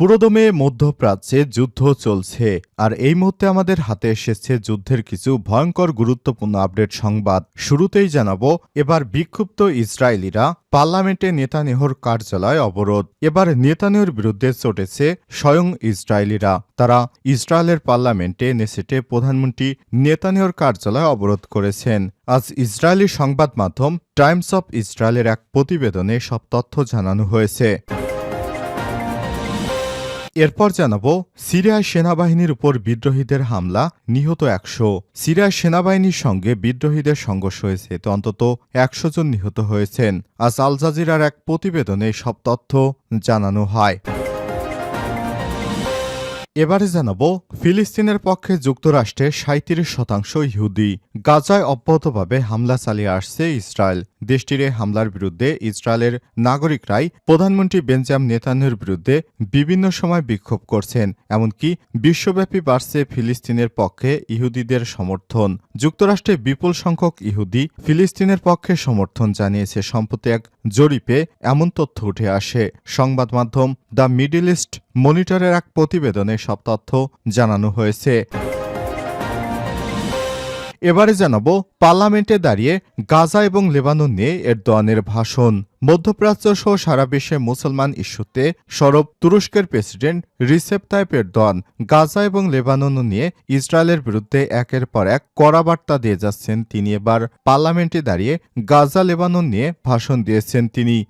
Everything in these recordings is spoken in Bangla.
পুরোদমে মধ্যপ্রাচ্যে যুদ্ধ চলছে, আর এই মুহূর্তে আমাদের হাতে এসেছে যুদ্ধের কিছু ভয়ঙ্কর গুরুত্বপূর্ণ আপডেট সংবাদ। শুরুতেই জানাব, এবার বিক্ষুব্ধ ইসরায়েলিরা পার্লামেন্টে নেতানিহর কার্যালয় অবরোধ। এবার নেতানিহর বিরুদ্ধে চটেছে স্বয়ং ইসরায়েলিরা। তারা ইসরায়েলের পার্লামেন্টে নেসেটে প্রধানমন্ত্রী নেতানিহর কার্যালয় অবরোধ করেছেন। আজ ইসরায়েলি সংবাদ মাধ্যম টাইমস অফ ইসরায়েলের এক প্রতিবেদনে সব তথ্য জানানো হয়েছে। এরপর জানাব সিরিয়ায় সেনাবাহিনীর উপর বিদ্রোহীদের হামলা, নিহত একশো। সিরিয়ায় সেনাবাহিনীর সঙ্গে বিদ্রোহীদের সংঘর্ষ হয়েছে তো অন্তত একশো জন নিহত হয়েছেন। আজ আল জাজিরার এক প্রতিবেদনে সব তথ্য জানানো হয়। এবারে জানাব, ফিলিস্তিনের পক্ষে যুক্তরাষ্ট্রে সাঁত্রিশ শতাংশ ইহুদি। গাজায় অব্যাহতভাবে হামলা চালিয়ে আসছে ইসরায়েল। দেশটির হামলার বিরুদ্ধে ইসরায়েলের নাগরিকরাই প্রধানমন্ত্রী বেঞ্জাম নেতানের বিরুদ্ধে বিভিন্ন সময় বিক্ষোভ করছেন। এমনকি বিশ্বব্যাপী বাড়ছে ফিলিস্তিনের পক্ষে ইহুদিদের সমর্থন। যুক্তরাষ্ট্রে বিপুল সংখ্যক ইহুদি ফিলিস্তিনের পক্ষে সমর্থন জানিয়েছে। সম্প্রতি এক জরিপে এমন তথ্য উঠে আসে। সংবাদ মাধ্যম দ্য মিডল ইস্ট মনিটরের এক প্রতিবেদনে সব তথ্য জানানো হয়েছে। এবারে জানাব, পার্লামেন্টে দাঁড়িয়ে গাজা এবং লেবানন নিয়ে এরদোয়ানের ভাষণ। মধ্যপ্রাচ্য সহ সারা বিশ্বে মুসলমান ইস্যুতে সরব তুরস্কের president Recep Tayyip Erdogan Gaza এবং লেবানন নিয়ে ইসরায়েলের বিরুদ্ধে একের পর এক কড়া বার্তা দিয়ে যাচ্ছেন তিনি। এবার পার্লামেন্টে দাঁড়িয়ে গাজা লেবানন নিয়ে ভাষণ দিয়েছেন তিনি।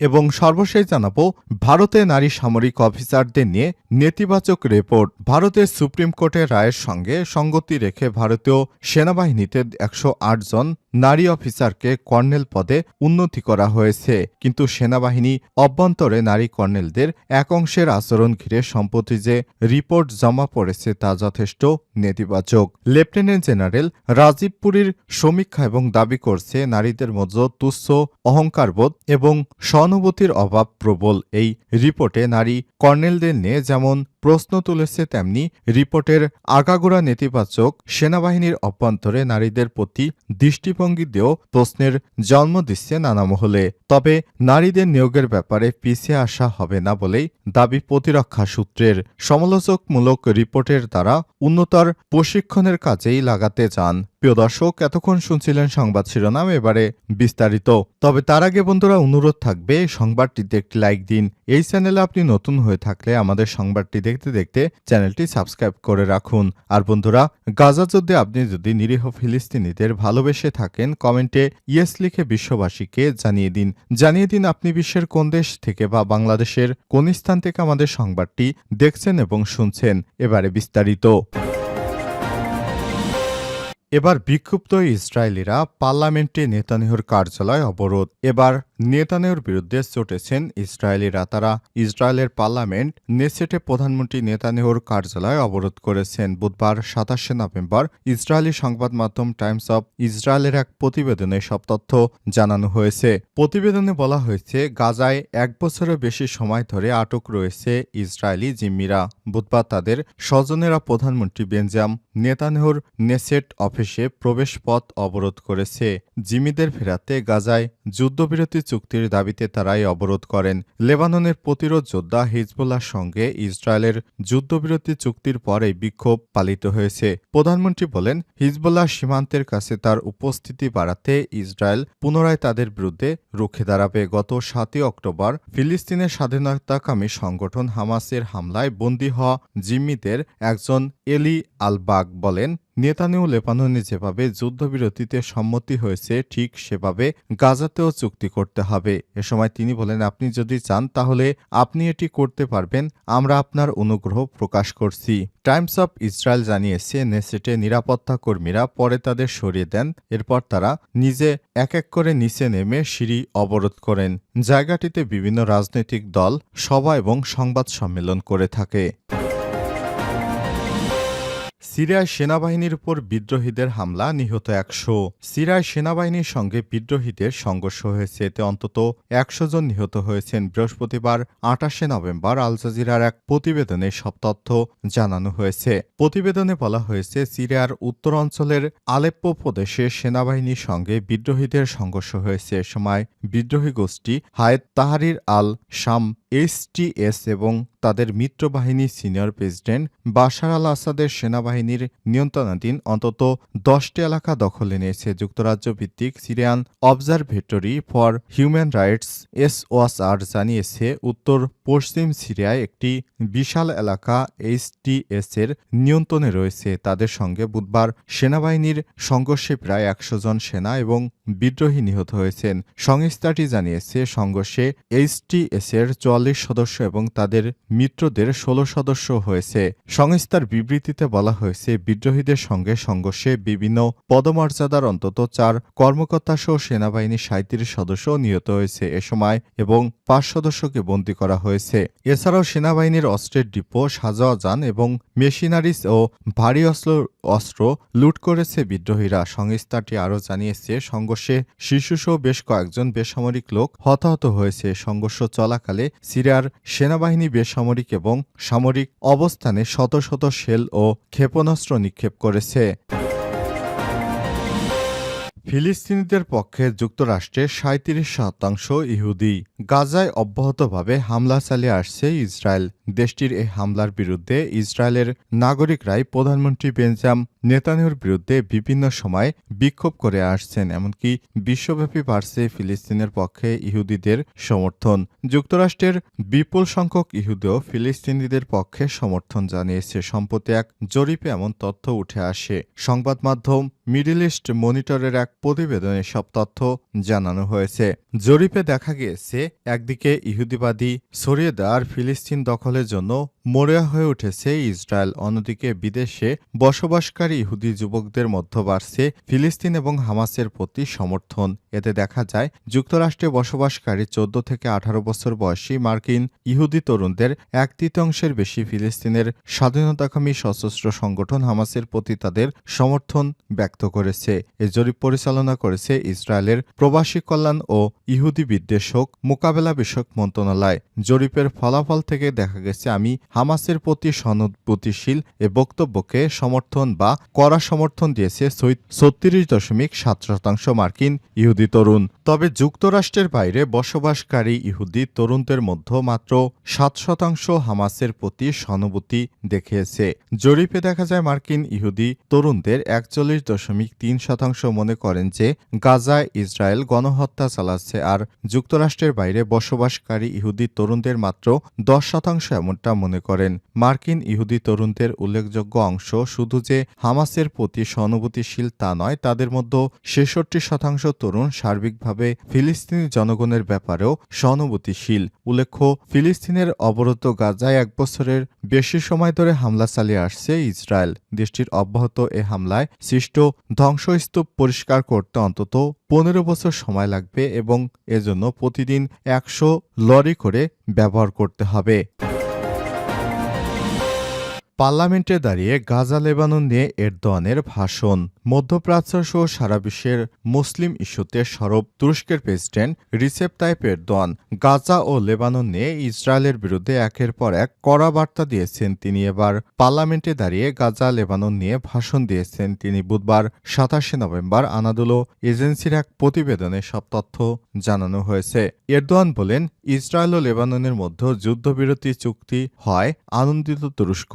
এবং সর্বশেষ জানাব, ভারতে নারী সামরিক অফিসারদের নিয়ে নেতিবাচক রিপোর্ট। ভারতের সুপ্রিম কোর্টের রায়ের সঙ্গে সঙ্গতি রেখে ভারতীয় সেনাবাহিনীতে একশো আট জন নারী অফিসারকে কর্নেল পদে উন্নতি করা হয়েছে। কিন্তু সেনাবাহিনী অভ্যন্তরে নারী কর্নেলদের এক অংশের আচরণ ঘিরে সম্প্রতি যে রিপোর্ট জমা পড়েছে তা যথেষ্ট নেতিবাচক। লেফটেন্যান্ট জেনারেল রাজীব পুরীর সমীক্ষা এবং দাবি করছে, নারীদের মধ্যে তুচ্ছ অহংকারবোধ এবং সহানুভূতির অভাব প্রবল। এই রিপোর্টে নারী কর্নেলদের নিয়ে যেমন প্রশ্ন তুলেছে তেমনি রিপোর্টের আগাগোড়া নেতিবাচক সেনাবাহিনীর অভ্যন্তরে নারীদের প্রতি দৃষ্টিভঙ্গি দিয়েও প্রশ্নের জন্ম দিচ্ছে নানা মহলে। তবে নারীদের নিয়োগের ব্যাপারে পিছিয়ে আসা হবে না বলেই দাবি প্রতিরক্ষা সূত্রের। সমালোচকমূলক রিপোর্টের দ্বারা উন্নতর প্রশিক্ষণের কাজেই লাগাতে চান। প্রিয় দর্শক, এতক্ষণ শুনছিলেন সংবাদ শিরোনাম, এবারে বিস্তারিত। তবে তার আগে বন্ধুরা, অনুরোধ থাকবে, সংবাদটিতে একটি লাইক দিন। এই চ্যানেলে আপনি নতুন হয়ে থাকলে আমাদের সংবাদটি দেখতে দেখতে চ্যানেলটি সাবস্ক্রাইব করে রাখুন। আর বন্ধুরা, গাজা যুদ্ধে আপনি যদি নিরীহ ফিলিস্তিনিদের ভালোবেসে থাকেন, কমেন্টে ইয়েস লিখে বিশ্ববাসীকে জানিয়ে দিন। জানিয়ে দিন আপনি বিশ্বের কোন দেশ থেকে বা বাংলাদেশের কোন স্থান থেকে আমাদের সংবাদটি দেখছেন এবং শুনছেন। এবারে বিস্তারিত। এবার বিক্ষুব্ধ ইসরায়েলিরা পার্লামেন্টে নেতানিহুর কার্যালয় অবরোধ। এবার নেতানিহুর বিরুদ্ধে চটেছেন ইসরায়েলিরা তারা ইসরায়েলের পার্লামেন্ট নেসেটে প্রধানমন্ত্রী নেতানেহর কার্যালয় অবরোধ করেছেন। বুধবার সাতাশে নভেম্বর ইসরায়েলি সংবাদ মাধ্যম টাইমস অব ইসরায়েলের এক প্রতিবেদনে সব তথ্য জানানো হয়েছে। প্রতিবেদনে বলা হয়েছে, গাজায় এক বছরের বেশি সময় ধরে আটক রয়েছে ইসরায়েলি জিম্মিরা। বুধবার তাদের স্বজনেরা প্রধানমন্ত্রী বেঞ্জাম নেতানেহর নেসেট অফিসে প্রবেশ পথ অবরোধ করেছে। জিমিদের ফেরাতে গাজায় যুদ্ধবিরতি চুক্তির দাবিতে তারাই অবরোধ করেন। লেবাননের প্রতিরোধ যোদ্ধা হিজবুল্লার সঙ্গে ইসরায়েলের যুদ্ধবিরতি চুক্তির পরে বিক্ষোভ পালিত হয়েছে। প্রধানমন্ত্রী বলেন, হিজবুল্লাহ সীমান্তের কাছে তার উপস্থিতি বাড়াতে ইসরায়েল পুনরায় তাদের বিরুদ্ধে রুখে দাঁড়াবে। গত সাতই অক্টোবর ফিলিস্তিনের স্বাধীনতাকামী সংগঠন হামাসের হামলায় বন্দী হওয়া জিম্মিদের একজন এলি আলবাগ বলেন নেতানিউ লেবাননে যেভাবে যুদ্ধবিরতিতে সম্মতি হয়েছে, ঠিক সেভাবে গাজাতেও চুক্তি করতে হবে। এ সময় তিনি বলেন, আপনি যদি চান তাহলে আপনি এটি করতে পারবেন। আমরা আপনার অনুগ্রহ প্রকাশ করছি। টাইমস অফ ইসরায়েল জানিয়েছে, নেসেটে নিরাপত্তা কর্মীরা পরে তাদের সরিয়ে দেন। এরপর তারা নিজে এক এক করে নিচে নেমে সিঁড়ি অবরোধ করেন। জায়গাটিতে বিভিন্ন রাজনৈতিক দল, সভা এবং সংবাদ সম্মেলন করে থাকে। সিরিয়ায় সেনাবাহিনীর উপর বিদ্রোহীদের হামলা, নিহত একশো। সিরিয়ায় সেনাবাহিনীর সঙ্গে বিদ্রোহীদের সংঘর্ষ হয়েছে। এতে অন্তত একশো জন নিহত হয়েছেন। বৃহস্পতিবার আটাশে নভেম্বর, আল জাজিরার এক প্রতিবেদনে সব তথ্য জানানো হয়েছে। প্রতিবেদনে বলা হয়েছে, সিরিয়ার উত্তর অঞ্চলের আলেপ্পো প্রদেশে সেনাবাহিনীর সঙ্গে বিদ্রোহীদের সংঘর্ষ হয়েছে। এ সময় বিদ্রোহী গোষ্ঠী হায়েত তাহারির আল শাম এইচটিএস এবং তাদের মিত্রবাহিনী সিনিয়র প্রেসিডেন্ট বাশার আল আসাদের সেনাবাহিনীর নিয়ন্ত্রণাধীন অন্তত দশটি এলাকা দখলে নিয়েছে যুক্তরাজ্য ভিত্তিক Syrian observatory for human rights SOHR জানিয়েছে উত্তর পশ্চিম সিরিয়ায় একটি বিশাল এলাকা এইচটিএস এর নিয়ন্ত্রণে রয়েছে। তাদের সঙ্গে বুধবার সেনাবাহিনীর সংঘর্ষে প্রায় একশো জন সেনা এবং বিদ্রোহী নিহত হয়েছেন। সংস্থাটি জানিয়েছে, সংঘর্ষে এইচটিএস এর চুয়াল্লিশ সদস্য এবং তাদের মিত্রদের ষোলো সদস্য হয়েছে। সংস্থার বিবৃতিতে বলা হয়েছে, বিদ্রোহীদের সঙ্গে সংঘর্ষে বিভিন্ন পদমর্যাদার অন্তত চার কর্মকর্তা সহ সেনাবাহিনীর সাঁত্রিশ সদস্য নিহত হয়েছে এ সময় এবং পাঁচ সদস্যকে বন্দী করা হয়েছে। এছাড়াও সেনাবাহিনীর অস্ত্রের ডিপো সাজাওয়া যান এবং মেশিনারিজ ও ভারী অস্ত্র অস্ত্র লুট করেছে বিদ্রোহীরা। সংস্থাটি আরও জানিয়েছে, সংঘর্ষে শিশুসহ বেশ কয়েকজন বেসামরিক লোক হতাহত হয়েছে। সংঘর্ষ চলাকালে সিরিয়ার সেনাবাহিনী বেসামরিক এবং সামরিক অবস্থানে শত শত শেল ও ক্ষেপণাস্ত্র নিক্ষেপ করেছে। ফিলিস্তিনিদের পক্ষে যুক্তরাষ্ট্রে সাঁত্রিশ শতাংশ ইহুদি। গাজায় অব্যাহতভাবে হামলা চালিয়ে আসছে ইসরায়েল। দেশটির এই হামলার বিরুদ্ধে ইসরায়েলের নাগরিকরাই প্রধানমন্ত্রী বেঞ্জাম নেতানিয়াহুর বিরুদ্ধে বিভিন্ন সময় বিক্ষোভ করে আসছেন, এমনকি বিশ্বব্যাপী বাড়ছে ফিলিস্তিনের পক্ষে ইহুদিদের সমর্থন। যুক্তরাষ্ট্রের বিপুল সংখ্যক ইহুদিও ফিলিস্তিনিদের পক্ষে সমর্থন জানিয়েছে। সম্প্রতি এক জরিপে এমন তথ্য উঠে আসে। সংবাদ মাধ্যম মিডল ইস্ট মনিটরের এক প্রতিবেদনে সব তথ্য জানানো হয়েছে। জরিপে দেখা গিয়েছে, একদিকে ইহুদিবাদী, সরিয়ে দেওয়ার ফিলিস্তিন দখলের জন্য মরিয়া হয়ে উঠেছে ইসরায়েল। অন্যদিকে বিদেশে বসবাসকারী ইহুদি যুবকদের মধ্যে বাড়ছে ফিলিস্তিন এবং হামাসের প্রতি সমর্থন। এতে দেখা যায়, যুক্তরাষ্ট্রে বসবাসকারী চোদ্দ থেকে আঠারো বছর বয়সী মার্কিন ইহুদি তরুণদের এক তৃতীয়াংশের বেশি ফিলিস্তিনের স্বাধীনতাকামী সশস্ত্র সংগঠন হামাসের প্রতি তাদের সমর্থন ব্যক্ত করেছে। এ জরিপ পরিচালনা করেছে ইসরায়েলের প্রবাসী কল্যাণ ও ইহুদি বিদ্বেষক মোকাবেলা বিষয়ক মন্ত্রণালয়। জরিপের ফলাফল থেকে দেখা গেছে, আমি হামাসের প্রতি সহানুভূতিশীল এ বক্তব্যকে সমর্থন বা কড়া সমর্থন দিয়েছে ছত্রিশ দশমিক সাত শতাংশ মার্কিন ইহুদি তরুণ। তবে যুক্তরাষ্ট্রের বাইরে বসবাসকারী ইহুদি তরুণদের মধ্যে মাত্র সাত শতাংশ হামাসের প্রতি সহানুভূতি দেখিয়েছে। জরিপে দেখা যায় মার্কিন ইহুদি তরুণদের একচল্লিশ দশমিক তিন শতাংশ মনে করেন যে গাজায় ইসরায়েল গণহত্যা চালাচ্ছে আর যুক্তরাষ্ট্রের বাইরে বসবাসকারী ইহুদি তরুণদের মাত্র দশ শতাংশ এমনটা মনে করেন। মার্কিন ইহুদি তরুণদের উল্লেখযোগ্য অংশ শুধু যে হামাসের প্রতি সহানুভূতিশীল তা নয়, তাদের মধ্যে ছেষট্টি শতাংশ তরুণ সার্বিকভাবে ফিলিস্তিনি জনগণের ব্যাপারেও সহানুভূতিশীল। উল্লেখ্য, ফিলিস্তিনের অবরুদ্ধ গাজায় এক বছরের বেশি সময় ধরে হামলা চালিয়ে আসছে ইসরায়েল। দেশটির অব্যাহত এ হামলায় সৃষ্ট ধ্বংসস্তূপ পরিষ্কার করতে অন্তত পনেরো বছর সময় লাগবে এবং এজন্য প্রতিদিন একশো লরি করে ব্যবহার করতে হবে। পার্লামেন্টে দাঁড়িয়ে গাজা, লেবানন নিয়ে এরদোয়ানের ভাষণ। মধ্যপ্রাচ্য সহ সারা বিশ্বের মুসলিম ইস্যুতে সরব তুরস্কের president Recep Tayyip Erdogan. Gaza ও লেবানন নিয়ে ইসরায়েলের বিরুদ্ধে একের পর এক কড়া বার্তা দিয়েছেন তিনি এবার। পার্লামেন্টে দাঁড়িয়ে গাজা, লেবানন নিয়ে ভাষণ দিয়েছেন তিনি বুধবার, সাতাশে নভেম্বর আনাদুলো এজেন্সির এক প্রতিবেদনে সব তথ্য জানানো হয়েছে। এরদোয়ান বলেন, ইসরায়েল ও লেবাননের মধ্যে যুদ্ধবিরতি চুক্তি হয় আনন্দিত তুরস্ক।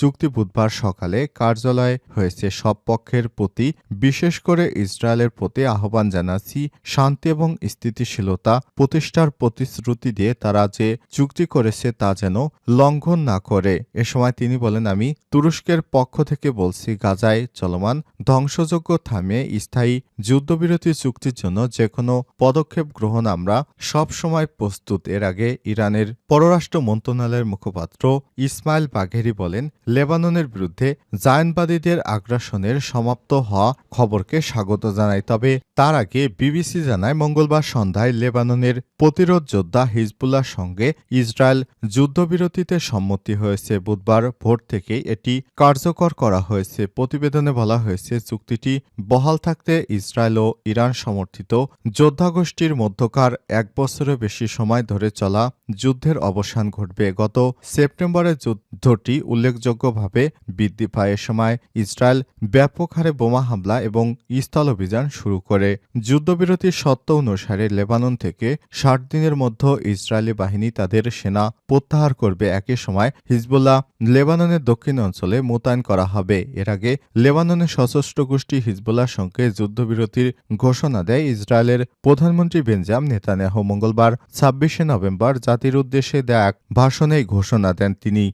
চুক্তি বুধবার সকালে কার্যালয়ে হয়েছে। সব পক্ষের প্রতি, বিশেষ করে ইসরায়েলের প্রতি আহ্বান জানাচ্ছি, শান্তি এবং স্থিতিশীলতা প্রতিষ্ঠার প্রতিশ্রুতি দিয়ে তারা যে চুক্তি করেছে তা যেন লঙ্ঘন না করে। এ সময় তিনি বলেন, আমি তুরস্কের পক্ষ থেকে বলছি, গাজায় চলমান ধ্বংসযোগ্য থামিয়ে স্থায়ী যুদ্ধবিরতি চুক্তির জন্য যে কোনো পদক্ষেপ গ্রহণ আমরা সব সময় প্রস্তুত। এর আগে ইরানের পররাষ্ট্র মন্ত্রণালয়ের মুখপাত্র ইসমাইল বাঘেরি বলেন বলেন, লেবাননের বিরুদ্ধে জায়নবাদীদের আগ্রাসনের সমাপ্ত হওয়া খবরকে স্বাগত জানায় তবে তার আগে বিবিসি জানায়, মঙ্গলবার সন্ধ্যায় লেবাননের প্রতিরোধ যোদ্ধা হিজবুল্লাহর সঙ্গে ইসরায়েল যুদ্ধবিরতিতে সম্মতি হয়েছে। বুধবার ভোর থেকেই এটি কার্যকর করা হয়েছে। প্রতিবেদনে বলা হয়েছে, চুক্তিটি বহাল থাকতে ইসরায়েল ও ইরান সমর্থিত যোদ্ধাগোষ্ঠীর মধ্যকার এক বছরের বেশি সময় ধরে চলা যুদ্ধের অবসান ঘটবে। গত সেপ্টেম্বরে যুদ্ধটি উল্লেখযোগ্যভাবে বৃদ্ধি পায় এ সময় ইসরায়েল ব্যাপক হারে বোমা হামলা এবং স্থল অভিযান শুরু করে। যুদ্ধবিরতির শর্ত অনুসারে লেবানন থেকে ষাট দিনের মধ্যে ইসরায়েলি বাহিনী তাদের সেনা প্রত্যাহার করবে। একই সময় হিজবুল্লাহ লেবাননের দক্ষিণ অঞ্চলে মোতায়েন করা হবে। এর আগে লেবাননের সশস্ত্র গোষ্ঠী হিজবুল্লাহর সঙ্গে যুদ্ধবিরতির ঘোষণা দেয় ইসরায়েলের প্রধানমন্ত্রী বেঞ্জাম নেতানিয়াহু। মঙ্গলবার ছাব্বিশে নভেম্বর জাতির উদ্দেশ্যে দেয়া এক ভাষণে ঘোষণা দেন তিনি।